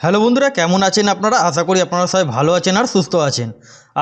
Hello বন্ধুরা, কেমন আছেন আপনারা? আশা করি আপনারা সবাই ভালো আছেন আর সুস্থ আছেন।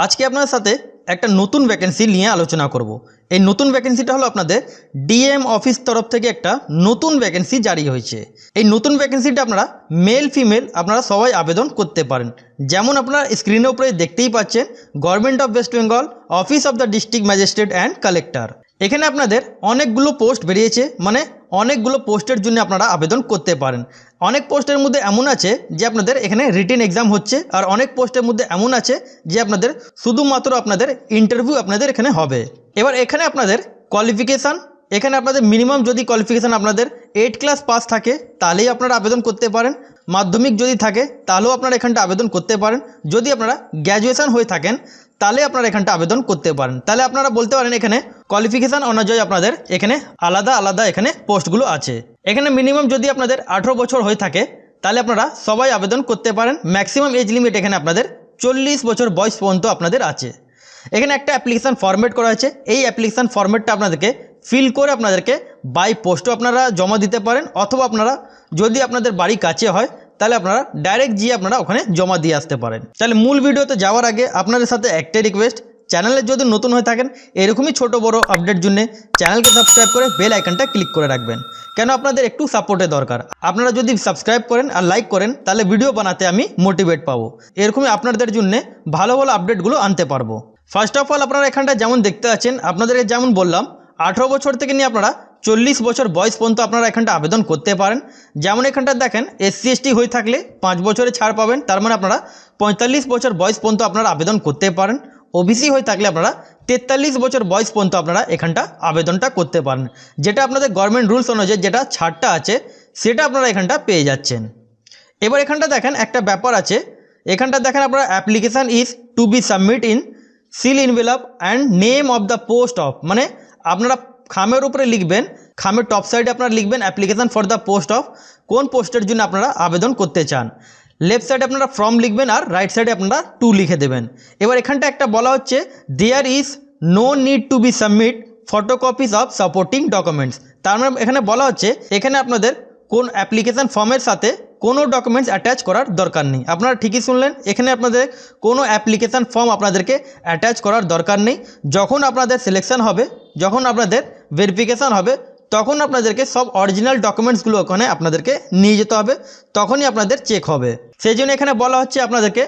আজকে আপনাদের সাথে একটা নতুন ভ্যাকেন্সি নিয়ে আলোচনা করব। এই নতুন ভ্যাকেন্সিটা হলো আপনাদের ডিএম অফিস তরফ থেকে একটা নতুন ভ্যাকেন্সি জারি হয়েছে। এই নতুন ভ্যাকেন্সিটা আপনারা মেল ফিমেল আপনারা সবাই আবেদন করতে পারেন। যেমন আপনারা স্ক্রিনের উপরে দেখতেই পাচ্ছেন government of west Bengal office of the district magistrate and collector এখানে আপনাদের অনেকগুলো পোস্ট বেরিয়েছে মানে অনেকগুলো পোস্টের জন্য আপনারা আবেদন করতে পারেন। অনেক পোস্টের মধ্যে এমন আছে যে আপনাদের এখানে রিটেন এক্সাম হচ্ছে, আর অনেক পোস্টের মধ্যে এমন আছে যে আপনাদের শুধুমাত্র আপনাদের ইন্টারভিউ আপনাদের এখানে হবে। এবার এখানে আপনাদের কোয়ালিফিকেশান এখানে আপনাদের মিনিমাম যদি কোয়ালিফিকেশান আপনাদের এইট ক্লাস পাস থাকে, তাহলেই আপনারা আবেদন করতে পারেন। মাধ্যমিক যদি থাকে, তাহলেও আপনারা এখানটা আবেদন করতে পারেন। যদি আপনারা গ্র্যাজুয়েশন হয়ে থাকেন তাহলে আপনারা এখানটা আবেদন করতে পারেন। তাহলে আপনারা বলতে পারেন এখানে কোয়ালিফিকেশান অনুযায়ী আপনাদের এখানে আলাদা আলাদা এখানে পোস্টগুলো আছে। এখানে মিনিমাম যদি আপনাদের আঠেরো বছর হয়ে থাকে, তাহলে আপনারা সবাই আবেদন করতে পারেন। ম্যাক্সিমাম এজ লিমিট এখানে আপনাদের চল্লিশ বছর বয়স পর্যন্ত আপনাদের আছে। এখানে একটা অ্যাপ্লিকেশান ফরম্যাট করা হয়েছে এই অ্যাপ্লিকেশান ফরম্যাটটা আপনাদেরকে ফিল করে আপনাদেরকে বাই পোস্টও আপনারা জমা দিতে পারেন। অথবা আপনারা যদি আপনাদের বাড়ি কাছে হয় তাহলে আপনারা ডাইরেক্ট গিয়ে আপনারা ওখানে জমা দিয়ে আসতে পারেন। তাহলে মূল ভিডিওতে যাওয়ার আগে আপনাদের সাথে একটাই রিকোয়েস্ট চ্যানেলে যদি নতুন হয়ে থাকেন, এরকমই ছোট বড় আপডেট জন্য চ্যানেলকে সাবস্ক্রাইব করে বেল আইকনটা ক্লিক করে রাখবেন। কেন আপনাদের একটু সাপোর্টের দরকার? আপনারা যদি সাবস্ক্রাইব করেন আর লাইক করেন, তাহলে ভিডিও বানাতে আমি মোটিভেট পাবো। এরকমই আপনাদের জন্য ভালো ভালো আপডেটগুলো আনতে পারব। ফার্স্ট অফ অল আপনারা এখানটা যেমন দেখতে আছেন আপনাদেরকে যেমন বললাম, আঠেরো বছর থেকে নিয়ে আপনারা চল্লিশ বছর বয়স পর্যন্ত আপনারা এখানটা আবেদন করতে পারেন। যেমন এখানটা দেখেন এসসি এসটি হয়ে থাকলে পাঁচ বছরে ছাড় পাবেন। তার মানে আপনারা পঁয়তাল্লিশ বছর বয়স পর্যন্ত আপনারা আবেদন করতে পারেন। ওবিসি হয়ে থাকলে আপনারা তেতাল্লিশ বছর বয়স পর্যন্ত আপনারা এখানটা আবেদনটা করতে পারেন। যেটা আপনাদের গভর্নমেন্ট রুলস অনুযায়ী যেটা ছাড়টা আছে, সেটা আপনারা এখানটা পেয়ে যাচ্ছেন। এবার এখানটা দেখেন, একটা ব্যাপার আছে। এখানটা দেখেন আপনারা application is to be submit in seal envelope and name of the post of মানে আপনারা খামের উপরে লিখবেন, খামের টপ সাইডে আপনারা লিখবেন application for the post of কোন পোস্টের জন্য আপনারা আবেদন করতে চান। লেফট সাইডে আপনারা ফর্ম লিখবেন আর রাইট সাইডে আপনারা টু লিখে দেবেন। এবার এখানটা একটা বলা হচ্ছে there is no need to be submit photocopies of supporting documents তার মানে এখানে বলা হচ্ছে, এখানে আপনাদের কোন অ্যাপ্লিকেশান ফর্মের সাথে কোনো ডকুমেন্টস অ্যাটাচ করার দরকার নেই। আপনারা ঠিকই শুনলেন, এখানে আপনাদের কোনো অ্যাপ্লিকেশান ফর্ম আপনাদেরকে অ্যাটাচ করার দরকার নেই। যখন আপনাদের সিলেকশন হবে, যখন আপনাদের ভেরিফিকেশান হবে, তখন আপনাদেরকে সব অরিজিনাল ডকুমেন্টসগুলো ওখানে আপনাদেরকে নিয়ে যেতে হবে, তখনই আপনাদের চেক হবে। সেই জন্য এখানে বলা হচ্ছে আপনাদেরকে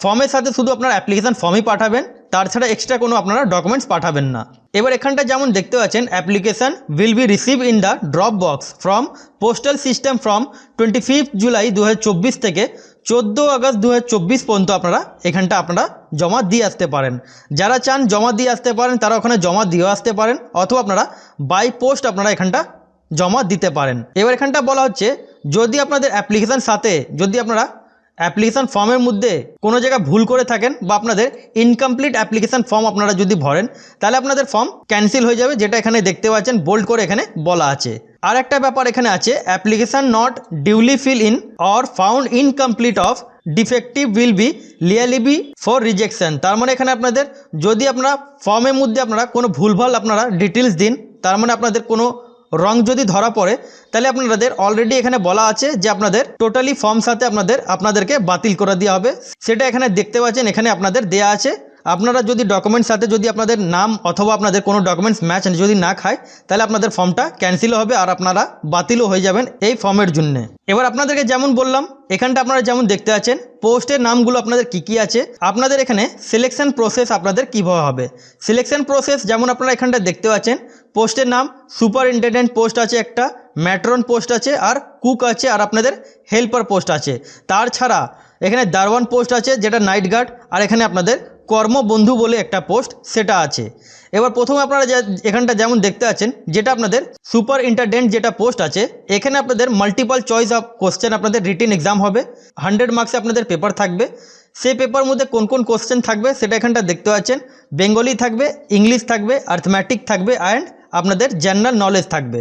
ফর্মের সাথে শুধু আপনার অ্যাপ্লিকেশান ফর্মই পাঠাবেন তাছাড়া এক্সট্রা কোনো আপনারা ডকুমেন্টস পাঠাবেন না। এবার এখানটা যেমন দেখতে পাচ্ছেন application will be receive in the drop box from postal system from twenty fifth July দু হাজার চব্বিশ থেকে চোদ্দ আগস্ট দু হাজার চব্বিশ পর্যন্ত আপনারা এখানটা আপনারা জমা দিয়ে আসতে পারেন। যারা চান জমা দিয়ে আসতে পারেন, তারা ওখানে জমা দিয়ে আসতে পারেন, অথবা আপনারা বাই পোস্ট আপনারা এখানটা জমা দিতে পারেন। এবার এখানটা বলা হচ্ছে, যদি আপনাদের অ্যাপ্লিকেশান সাথে যদি আপনারা অ্যাপ্লিকেশান ফর্মের মধ্যে কোনো জায়গায় ভুল করে থাকেন বা আপনাদের ইনকমপ্লিট অ্যাপ্লিকেশান ফর্ম আপনারা যদি ভরেন, তাহলে আপনাদের ফর্ম ক্যান্সেল হয়ে যাবে, যেটা এখানে দেখতে পাচ্ছেন বোল্ড করে এখানে বলা আছে। আর একটা ব্যাপার এখানে আছে application not duly fill in or found incomplete of defective will be liable for rejection তার মানে এখানে আপনাদের, যদি আপনারা ফর্মের মধ্যে আপনারা কোনো ভুলভাল আপনারা ডিটেলস দিন, তার মানে আপনাদের কোনো রং যদি ধরা পড়ে, তাহলে আপনাদের অলরেডি এখানে বলা আছে যে আপনাদের টোটালি ফর্ম সাথে আপনাদের, আপনাদেরকে বাতিল করে দেওয়া হবে। সেটা এখানে দেখতে পাচ্ছেন, এখানে আপনাদের দেয়া আছে। আপনারা যদি ডকুমেন্টস সাথে যদি আপনাদের নাম অথবা আপনাদের কোনো ডকুমেন্টস ম্যাচ যদি না খায়, তাহলে আপনাদের ফর্মটা ক্যান্সেলও হবে আর আপনারা বাতিলও হয়ে যাবেন এই ফর্মের জন্য। এবার আপনাদেরকে যেমন বললাম, এখানটা আপনারা যেমন দেখতে আছেন পোস্টের নামগুলো আপনাদের কি কি আছে, আপনাদের এখানে সিলেকশন প্রসেস আপনাদের কীভাবে হবে। সিলেকশন প্রসেস যেমন আপনারা এখানটা দেখতে পাচ্ছেন পোস্টের নাম সুপারিনটেন্ডেন্ট পোস্ট আছে একটা, ম্যাট্রন পোস্ট আছে আর কুক আছে আর আপনাদের হেল্পার পোস্ট আছে। তার ছাড়া এখানে দারওয়ান পোস্ট আছে যেটা নাইট গার্ড আর এখানে আপনাদের কর্মবন্ধু বলে একটা পোস্ট সেটা আছে। এবার প্রথমে আপনারা এখানটা যেমন দেখতে পাচ্ছেন যেটা আপনাদের সুপার ইন্টারডেন্ট যেটা পোস্ট আছে, এখানে আপনাদের মাল্টিপাল চয়েস অফ কোশ্চেন আপনাদের রিটেন এক্সাম হবে হান্ড্রেড মার্কসে আপনাদের পেপার থাকবে। সেই পেপার মধ্যে কোন কোন কোশ্চেন থাকবে সেটা এখানটা দেখতে পাচ্ছেন। বেঙ্গলি থাকবে ইংলিশ থাকবে আর্থম্যাটিক থাকবে অ্যান্ড আপনাদের জেনারেল নলেজ থাকবে।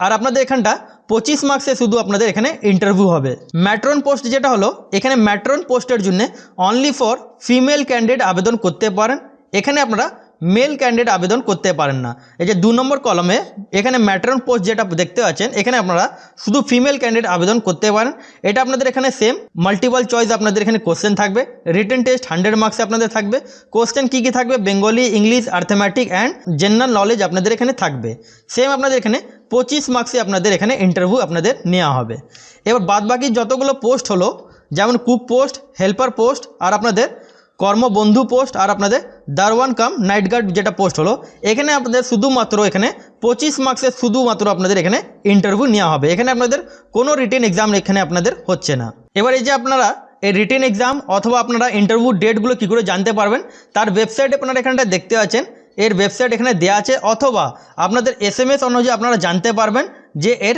আর আপনাদের এখানটা পঁচিশ মার্কসে শুধু আপনাদের এখানে ইন্টারভিউ হবে। ম্যাট্রন পোস্ট যেটা হলো, এখানে ম্যাট্রন পোস্টের জন্য অনলি ফর ফিমেল ক্যান্ডিডেট আবেদন করতে পারেন। এখানে আপনারা মেল ক্যান্ডিডেট আবেদন করতে পারেন না। এই যে দু নম্বর কলমে এখানে ম্যাট্রন পোস্ট যেটা দেখতে পাচ্ছেন, এখানে আপনারা শুধু ফিমেল ক্যান্ডিডেট আবেদন করতে পারেন। এটা আপনাদের এখানে সেম মাল্টিপল চয়েস আপনাদের এখানে কোশ্চেন থাকবে রিটেন টেস্ট হান্ড্রেড মার্কসে আপনাদের থাকবে কোশ্চেন কী কী থাকবে Bengali English arithmetic and general knowledge আপনাদের এখানে থাকবে। সেম আপনাদের এখানে পঁচিশ মার্কসে আপনাদের এখানে ইন্টারভিউ আপনাদের নেওয়া হবে। এবার বাদবাকি যতগুলো পোস্ট হলো, যেমন কুক পোস্ট হেল্পার পোস্ট আর আপনাদের কর্মবন্ধু পোস্ট আর আপনাদের দারওয়ান কাম নাইট গার্ড যেটা পোস্ট হলো, এখানে আপনাদের শুধুমাত্র এখানে পঁচিশ মার্কসের শুধুমাত্র আপনাদের এখানে ইন্টারভিউ নেওয়া হবে। এখানে আপনাদের কোনো রিটেন এক্সাম এখানে আপনাদের হচ্ছে না। এবার এই যে আপনারা এই রিটেন এক্সাম অথবা আপনারা ইন্টারভিউ ডেটগুলো কী করে জানতে পারবেন, তার ওয়েবসাইট আপনারা এখানটা দেখতে পাচ্ছেন এর ওয়েবসাইট এখানে দেওয়া আছে, অথবা আপনাদের এস এম এস অনুযায়ী আপনারা জানতে পারবেন যে এর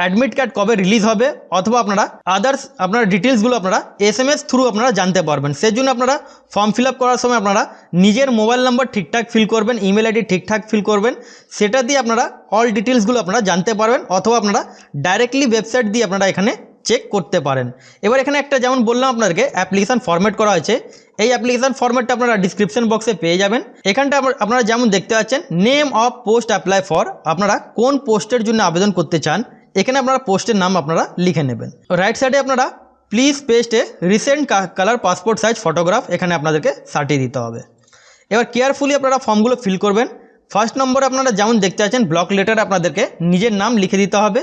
অ্যাডমিট কার্ড কবে রিলিজ হবে অথবা আপনারা আদার্স আপনার ডিটেলসগুলো আপনারা এস এম এস থ্রু আপনারা জানতে পারবেন। সেই জন্য আপনারা ফর্ম ফিল আপ করার সময় আপনারা নিজের মোবাইল নাম্বার ঠিকঠাক ফিল করবেন ইমেল আইডি ঠিকঠাক ফিল করবেন, সেটা দিয়ে আপনারা অল ডিটেলসগুলো আপনারা জানতে পারবেন, অথবা আপনারা ডাইরেক্টলি ওয়েবসাইট দিয়ে আপনারা এখানে চেক করতে পারেন। এবার এখানে একটা যেমন বললাম আপনাদেরকে অ্যাপ্লিকেশান ফরম্যাট করা হয়েছে। এই অ্যাপ্লিকেশান ফরম্যাটটা আপনারা ডিসক্রিপশন বক্সে পেয়ে যাবেন। এখানটা আপনারা যেমন দেখতে পাচ্ছেন name of post apply for আপনারা কোন পোস্টের জন্য আবেদন করতে চান এখানে আপনারা পোস্টের নাম আপনারা লিখে নেবেন। রাইট সাইডে আপনারা please paste recent colour passport size photograph এখানে আপনাদেরকে সাটিয়ে দিতে হবে। এবার কেয়ারফুলি আপনারা ফর্মগুলো ফিল করবেন। ফার্স্ট নম্বরে আপনারা যেমন দেখতে পাচ্ছেন ব্লক লেটার আপনাদেরকে নিজের নাম লিখে দিতে হবে।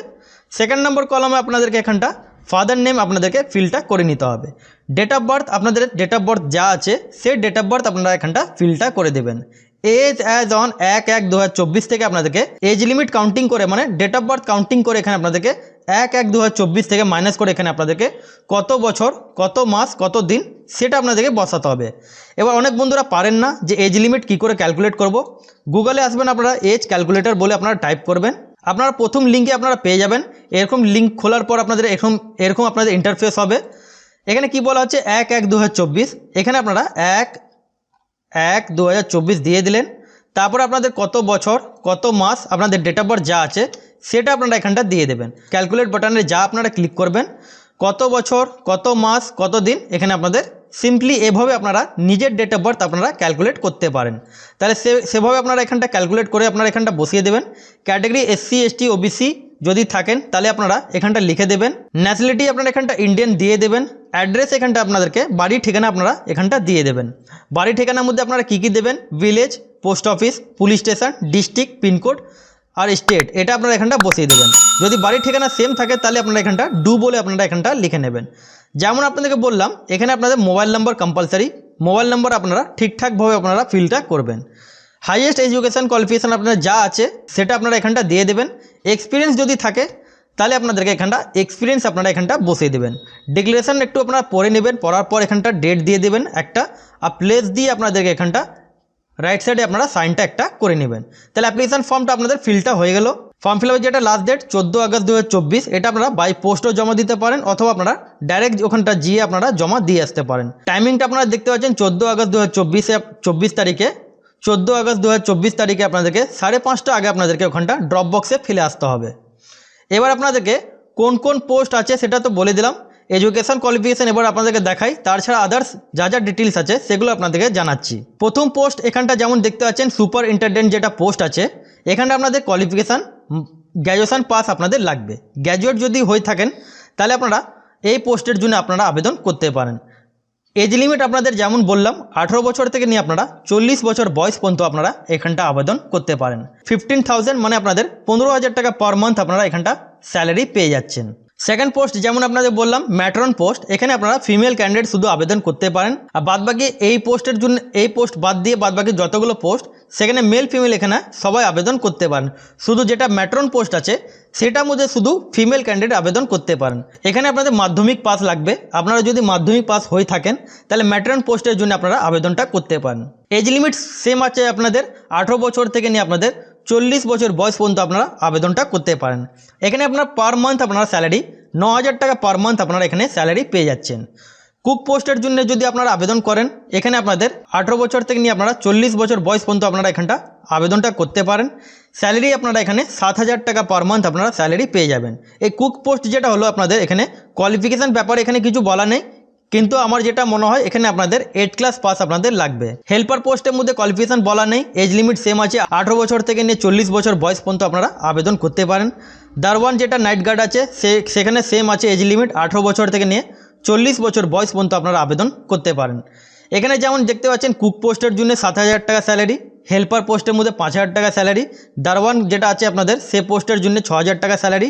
সেকেন্ড নম্বর কলমে আপনাদেরকে এখানটা ফাদার নেম আপনাদেরকে ফিলটা করে নিতে হবে। ডেট অফ বার্থ আপনাদের ডেট অফ বার্থ যা আছে, সেই ডেট অফ বার্থ আপনারা এখানটা ফিলটা করে দেবেন। এজ অ্যাজ অন এক এক দু থেকে আপনাদেরকে এজ লিমিট কাউন্টিং করে মানে ডেট অফ বার্থ কাউন্টিং করে এখানে আপনাদেরকে এক এক দু থেকে মাইনাস করে এখানে আপনাদেরকে কত বছর, কত মাস, কত দিন সেটা আপনাদেরকে বসাতে হবে। এবার অনেক বন্ধুরা পারেন না যে এজ লিমিট কী করে ক্যালকুলেট করব। গুগলে আসবেন আপনারা এজ ক্যালকুলেটর বলে আপনারা টাইপ করবেন। আপনারা প্রথম লিঙ্কে আপনারা পেয়ে যাবেন। এরকম লিঙ্ক খোলার পর আপনাদের এরকম এরকম আপনাদের ইন্টারফেস হবে। এখানে কি বলা হচ্ছে? এক এক দু এখানে আপনারা এক এক দু দিয়ে দিলেন। তারপর আপনাদের কত বছর, কত মাস, আপনাদের ডেট অফ বার্থ যা আছে, সেটা আপনারা এখানটা দিয়ে দেবেন। ক্যালকুলেট বাটনে যা আপনারা ক্লিক করবেন, কত বছর, কত মাস, কত দিন, এখানে আপনাদের সিম্পলি এভাবে আপনারা নিজের ডেট অফ বার্থ আপনারা ক্যালকুলেট করতে পারেন। তাহলে সে, সেভাবে আপনারা এখানটা ক্যালকুলেট করে আপনারা এখানটা বসিয়ে দেবেন। ক্যাটাগরি এসসি এসটি ওবিসি যদি থাকেন, তাহলে আপনারা এখানটা লিখে দেবেন। ন্যাশনালিটি আপনারা এখানটা ইন্ডিয়ান দিয়ে দেবেন। অ্যাড্রেস এখানটা আপনাদেরকে, বাড়ি ঠিকানা আপনারা এখানটা দিয়ে দেবেন। বাড়ি ঠিকানার মধ্যে আপনারা কী কী দেবেন? Village post office police station district pincode আর স্টেট এটা আপনারা এখানটা বসিয়ে দেবেন। যদি বাড়ির ঠিকানা সেম থাকে, তাহলে আপনারা এখানটা ডু বলে আপনারা এখানটা লিখে নেবেন। যেমন আপনাদেরকে বললাম, এখানে আপনাদের mobile number compulsory mobile number আপনারা ঠিকঠাকভাবে আপনারা ফিলটা করবেন। হাইয়েস্ট এডুকেশান কোয়ালিফিকেশান আপনার যা আছে, সেটা আপনারা এখানটা দিয়ে দেবেন। এক্সপিরিয়েন্স যদি থাকে, তাহলে আপনাদেরকে এখানটা এক্সপিরিয়েন্স আপনারা এখানটা বসিয়ে দেবেন। ডিক্লারেশন একটু আপনারা পড়ে নেবেন, পড়ার পর এখানটা ডেট দিয়ে দেবেন একটা, আর প্লেস দিয়ে আপনাদেরকে এখানটা রাইট সাইডে আপনারা সাইনটা একটা করে নেবেন। তাহলে অ্যাপ্লিকেশন ফর্মটা আপনাদের ফিলটা হয়ে গেল। ফর্ম ফিল যেটা লাস্ট ডেট চোদ্দ আগস্ট দু হাজার চব্বিশ, এটা আপনারা বাই পোস্টও জমা দিতে পারেন, অথবা আপনারা ডাইরেক্ট ওখানটা গিয়ে আপনারা জমা দিয়ে আসতে পারেন। টাইমিংটা আপনারা দেখতে পাচ্ছেন, চোদ্দ আগস্ট দু হাজার চব্বিশে, চব্বিশ তারিখে। চোদ্দ আগস্ট দু হাজার চব্বিশ তারিখে আপনাদেরকে সাড়ে পাঁচটা আগে আপনাদেরকে ওখানটা ড্রপ বক্সে ফেলে আসতে হবে। এবার আপনাদেরকে কোন কোন পোস্ট আছে সেটা তো বলে দিলাম। এডুকেশন কোয়ালিফিকেশান এবার আপনাদেরকে দেখাই। তাছাড়া আদার্স যা যা ডিটেলস আছে সেগুলো আপনাদেরকে জানাচ্ছি। প্রথম পোস্ট এখানটা যেমন দেখতে পাচ্ছেন সুপার ইন্টেন্ডেন্ট যেটা পোস্ট আছে, এখানটা আপনাদের কোয়ালিফিকেশান গ্র্যাজুয়েশান পাস আপনাদের লাগবে। গ্র্যাজুয়েট যদি হয়ে থাকেন, তাহলে আপনারা এই পোস্টের জন্য আপনারা আবেদন করতে পারেন। এজ লিমিট আপনাদের যেমন বললাম, আঠেরো বছর থেকে নিয়ে আপনারা চল্লিশ বছর বয়স পর্যন্ত আপনারা এখানটা আবেদন করতে পারেন। ফিফটিন থাউজেন্ড মানে আপনাদের পনেরো হাজার টাকা পার মান্থ আপনারা এখানটা স্যালারি পেয়ে যাচ্ছেন। সেকেন্ড পোস্ট যেমন আপনাদের বললাম ম্যাট্রন পোস্ট এখানে আপনারা ফিমেল ক্যান্ডিডেট শুধু আবেদন করতে পারেন। আর বাদবাকি এই পোস্টের জন্য, এই পোস্ট বাদ দিয়ে বাদবাকি যতগুলো পোস্ট সেখানে মেল ফিমেল এখানে সবাই আবেদন করতে পারেন। শুধু যেটা ম্যাট্রন পোস্ট আছে, সেটার মধ্যে শুধু ফিমেল ক্যান্ডিডেট আবেদন করতে পারেন। এখানে আপনাদের মাধ্যমিক পাস লাগবে। আপনারা যদি মাধ্যমিক পাস হয়ে থাকেন, তাহলে ম্যাট্রন পোস্টের জন্য আপনারা আবেদনটা করতে পারেন। এজ লিমিট সেম আছে আপনাদের। আঠেরো বছর থেকে নিয়ে আপনাদের চল্লিশ বছর বয়স পর্যন্ত আপনারা আবেদনটা করতে পারেন। এখানে আপনার পার মান্থ আপনারা স্যালারি ন হাজার টাকা পার মান্থ আপনারা এখানে স্যালারি পেয়ে যাচ্ছেন। কুক পোস্টের জন্য যদি আপনারা আবেদন করেন, এখানে আপনাদের আঠেরো বছর থেকে নিয়ে আপনারা চল্লিশ বছর বয়স পর্যন্ত আপনারা এখানটা আবেদনটা করতে পারেন। স্যালারি আপনারা এখানে সাত হাজার টাকা পার মান্থ আপনারা স্যালারি পেয়ে যাবেন। এই কুক পোস্ট যেটা হলো আপনাদের এখানে কোয়ালিফিকেশান ব্যাপারে এখানে কিছু বলা নেই। কিন্তু আমার যেটা মনে হয়, এখানে আপনাদের এইট ক্লাস পাস আপনাদের লাগবে। হেল্পার পোস্টের মধ্যে কোয়ালিফিকেশন বলা নেই এজ লিমিট সেম আছে, আঠেরো বছর থেকে নিয়ে চল্লিশ বছর বয়স পর্যন্ত আপনারা আবেদন করতে পারেন। দারওয়ান যেটা নাইট গার্ড আছে, সে, সেখানে সেম আছে এজ লিমিট আঠেরো বছর থেকে নিয়ে চল্লিশ বছর বয়স পর্যন্ত আপনারা আবেদন করতে পারেন। এখানে যেমন দেখতে পাচ্ছেন কুক পোস্টের জন্য সাত হাজার টাকা স্যালারি হেল্পার পোস্টের মধ্যে পাঁচ হাজার টাকা স্যালারি দারওয়ান যেটা আছে আপনাদের, সে পোস্টের জন্য ছ হাজার টাকা স্যালারি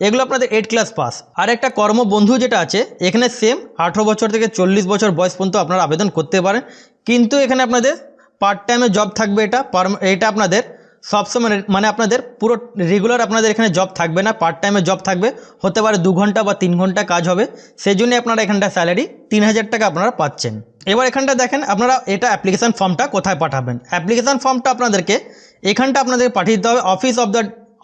এগুলো আপনাদের এইট ক্লাস পাস আর একটা কর্মবন্ধু যেটা আছে, এখানে সেম আঠেরো বছর থেকে চল্লিশ বছর বয়স পর্যন্ত আপনারা আবেদন করতে পারেন। কিন্তু এখানে আপনাদের পার্ট টাইমে জব থাকবে এটা এটা আপনাদের সবসময় মানে আপনাদের পুরো রেগুলার আপনাদের এখানে জব থাকবে না পার্ট টাইমে জব থাকবে। হতে পারে দু ঘণ্টা বা তিন ঘণ্টা কাজ হবে সেই জন্য আপনারা এখানটা স্যালারি তিন হাজার টাকা আপনারা পাচ্ছেন। এবার এখানটা দেখেন, আপনারা এটা অ্যাপ্লিকেশান ফর্মটা কোথায় পাঠাবেন? অ্যাপ্লিকেশান ফর্মটা আপনাদেরকে এখানটা আপনাদের পাঠিয়ে দিতে হবে office of the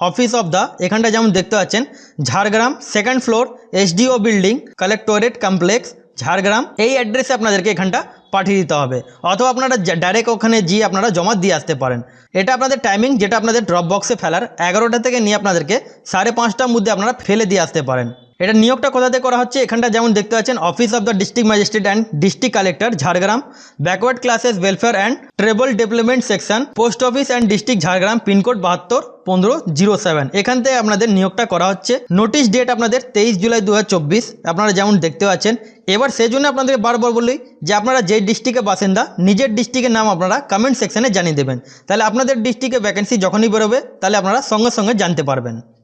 office of the এখানটা যেমন দেখতে পাচ্ছেন, Jhargram second floor SDO building collectorate complex Jhargram, এই অ্যাড্রেসে আপনাদেরকে এখানটা পাঠিয়ে দিতে হবে। অথবা আপনারা ডাইরেক্ট ওখানে গিয়ে আপনারা জমা দিয়ে আসতে পারেন। এটা আপনাদের টাইমিং যেটা আপনাদের ড্রপ বক্সে ফেলার এগারোটা থেকে নিয়ে আপনাদেরকে সাড়ে পাঁচটার মধ্যে আপনারা ফেলে দিয়ে আসতে পারেন। এটা নিয়োগটা কোথাতে করা হচ্ছে? এখানটা যেমন দেখতে পাচ্ছেন office of the district magistrate and district collector Jhargram. Backward classes welfare and tribal development section post office and district Jhargram pincode বাহাত্তর, পনেরো, জিরো সেভেন এখান থেকে আপনাদের নিয়োগটা করা হচ্ছে। নোটিশ ডেট আপনাদের তেইশ জুলাই দু হাজার চব্বিশ, আপনারা যেমন দেখতে পাচ্ছেন। এবার সেই জন্য আপনাদের বারবার বলি যে আপনারা যে ডিস্ট্রিক্টের বাসিন্দা নিজের ডিস্ট্রিক্টের নাম আপনারা কমেন্ট সেকশনে জানিয়ে দেবেন। তাহলে আপনাদের ডিস্ট্রিক্টে ভ্যাকেন্সি যখনই বেরোবে, তাহলে আপনারা সঙ্গে সঙ্গে জানতে পারবেন।